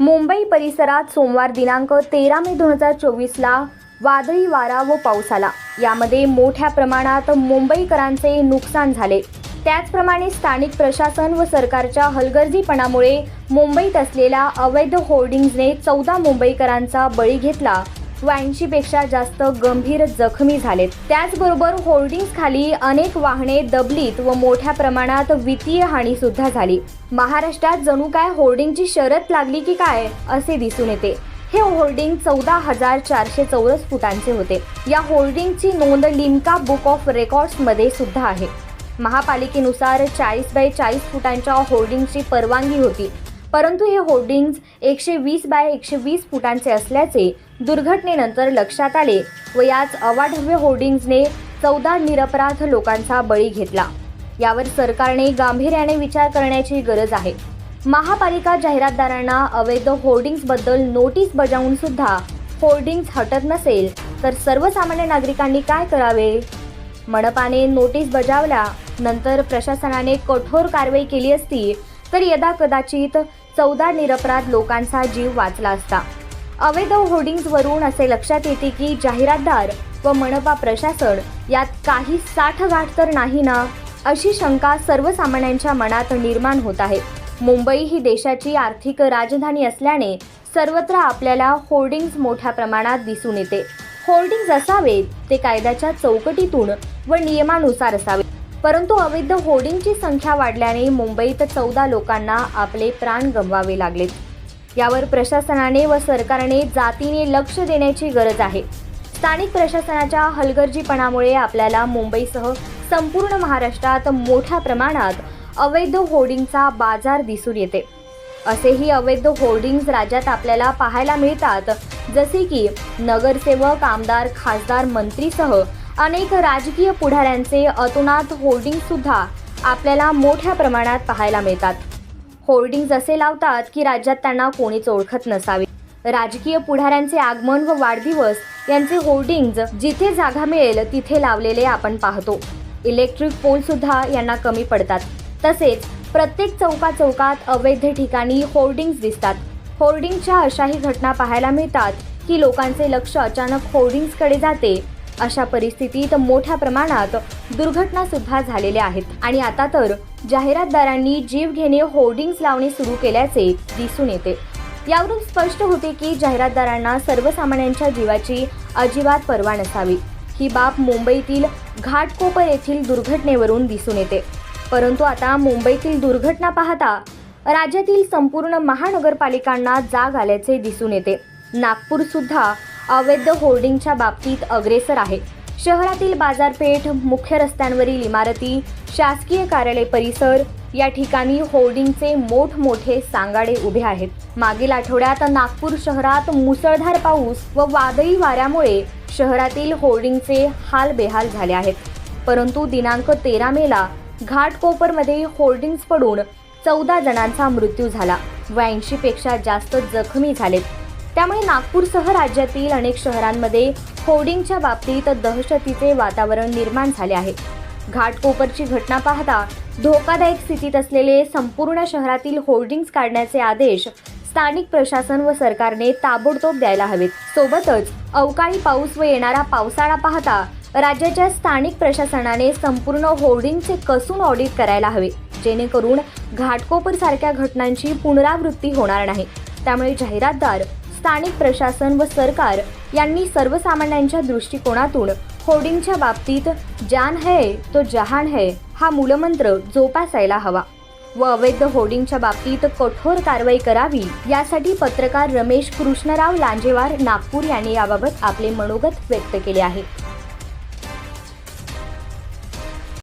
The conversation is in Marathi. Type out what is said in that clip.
मुंबई परिसरात सोमवार दिनांक तेरा मे दोन हजार चोवीसला वादळी वारा व पाऊस आला. यामध्ये मोठ्या प्रमाणात मुंबईकरांचे नुकसान झाले. त्याचप्रमाणे स्थानिक प्रशासन व सरकारच्या हलगर्जीपणामुळे मुंबईत असलेल्या अवैध होर्डिंग्जने चौदा मुंबईकरांचा बळी घेतला. व जास्त गंभीर जखमी झालेत. त्याचबरोबर होर्डिंग्जखाली अनेक वाहने दबलीत व मोठ्या प्रमाणात वित्तीय हानीसुद्धा झाली. महाराष्ट्रात जणू काय होर्डिंगची शरत लागली की काय असे दिसून येते. हे होर्डिंग चौदा हजार चारशे चौरस फुटांचे होते. या होर्डिंगची नोंद लिमका बुक ऑफ रेकॉर्ड्समध्ये सुद्धा आहे. महापालिकेनुसार चाळीस बाय चाळीस फुटांच्या होर्डिंगची परवानगी होती. परंतु हे होर्डिंग्ज एकशे वीस बाय एकशे वीस फुटांचे असल्याचे दुर्घटनेनंतर लक्षात आले व याच अवाढव्य होर्डिंग्जने चौदा निरपराध लोकांचा बळी घेतला. यावर सरकारने गांभीर्याने विचार करण्याची गरज आहे. महापालिका जाहिरातदारांना अवैध होर्डिंग्जबद्दल नोटीस बजावून सुद्धा होर्डिंग्ज हटत नसेल तर सर्वसामान्य नागरिकांनी काय करावे? मनपाने नोटीस बजावल्या नंतर प्रशासनाने कठोर कारवाई केली असती तर यदा कदाचित चौदा निरपराध लोकांचा जीव वाचला असता. अवैध होर्डिंग्जवरून असे लक्षात येते की जाहिरातदार व मनपा प्रशासन यात काही साठगाठ तर नाही ना अशी शंका सर्वसामान्यांच्या मनात निर्माण होत आहे. मुंबई ही देशाची आर्थिक राजधानी असल्याने सर्वत्र आपल्याला होर्डिंग्ज मोठ्या प्रमाणात दिसून येते. होर्डिंग्ज असावेत ते कायद्याच्या चौकटीतून व नियमानुसार असावे. परंतु अवैध होर्डिंगची संख्या वाढल्याने मुंबईत चौदा लोकांना आपले प्राण गमवावे लागलेत. यावर प्रशासनाने व सरकारने जातीने लक्ष देण्याची गरज आहे. स्थानिक प्रशासनाच्या हलगर्जीपणामुळे आपल्याला मुंबईसह संपूर्ण महाराष्ट्रात मोठ्या प्रमाणात अवैध होर्डिंगचा बाजार दिसून येते. असेही अवैध होर्डिंग्ज राज्यात आपल्याला पाहायला मिळतात. जसे की नगरसेवक आमदार खासदार मंत्रीसह अनेक राजकीय पुढाऱ्यांचे अतोनात होर्डिंग सुद्धा आपल्याला मोठ्या प्रमाणात पाहायला मिळतात. होर्डिंग्ज असे लावतात की राज्यात त्यांना कोणीच ओळखत नसावे. राजकीय पुढाऱ्यांचे आगमन व वाढदिवस यांचे होर्डिंग्ज जिथे जागा मिळेल तिथे लावलेले आपण पाहतो. इलेक्ट्रिक पोल सुद्धा यांना कमी पडतात. तसेच प्रत्येक चौका चौकात अवैध ठिकाणी होर्डिंग्ज दिसतात. होर्डिंगच्या अशाही घटना पाहायला मिळतात की लोकांचे लक्ष अचानक होर्डिंग्जकडे जाते अशा परिस्थितीत मोठ्या प्रमाणात दुर्घटना सुद्धा झालेल्या आहेत. आणि आता तर जाहिरातदारांनी जीव घेणे होर्डिंग्ज लावणे सुरू केल्याचे दिसून येते. यावरून स्पष्ट होते की जाहिरातदारांना सर्वसामान्यांच्या जीवाची अजिबात पर्वा नसावी. ही बाब मुंबईतील घाटकोपर येथील दुर्घटनेवरून दिसून येते. परंतु आता मुंबईतील दुर्घटना पाहता राज्यातील संपूर्ण महानगरपालिकांना जाग आल्याचे दिसून येते. नागपूरसुद्धा अवैध होर्डिंगच्या बाबतीत अग्रेसर आहे. शहरातील बाजारपेठ मुख्य रस्त्यांवरील इमारती शासकीय कार्यालय परिसर या ठिकाणी होर्डिंगचे मोठमोठे सांगाडे उभे आहेत. मागील आठवड्यात नागपूर शहरात मुसळधार पाऊस व वादळी वाऱ्यामुळे शहरातील होर्डिंगचे हाल बेहाल झाले आहेत. परंतु दिनांक तेरा मेला घाटकोपरमध्ये होर्डिंग्ज पडून चौदा जणांचा मृत्यू झाला. व ऐंशीपेक्षा जास्त जखमी झालेत. त्यामुळे नागपूरसह राज्यातील अनेक शहरांमध्ये होर्डिंगच्या बाबतीत दहशतीचे वातावरण निर्माण झाले आहे. घाटकोपरची घटना पाहता धोकादायक स्थितीत असलेले संपूर्ण शहरातील होर्डिंग्ज काढण्याचे आदेश स्थानिक प्रशासन व सरकारने ताबडतोब द्यायला हवेत. सोबतच अवकाळी पाऊस व येणारा पावसाळा पाहता राज्याच्या स्थानिक प्रशासनाने संपूर्ण होर्डिंगचे कसून ऑडिट करायला हवे जेणेकरून घाटकोपर सारख्या घटनांची पुनरावृत्ती होणार नाही. त्यामुळे जाहिरातदार स्थानिक प्रशासन व सरकार यांनी सर्वसामान्यांच्या दृष्टिकोनातून होर्डिंगच्या बाबतीत जान है तो जहान है हा मूलमंत्र जोपासायला हवा. व अवैध होर्डिंगच्या बाबतीत कठोर कारवाई करावी यासाठी पत्रकार रमेश कृष्णराव लांजेवार नागपूर यांनी याबाबत आपले मनोगत व्यक्त केले आहे.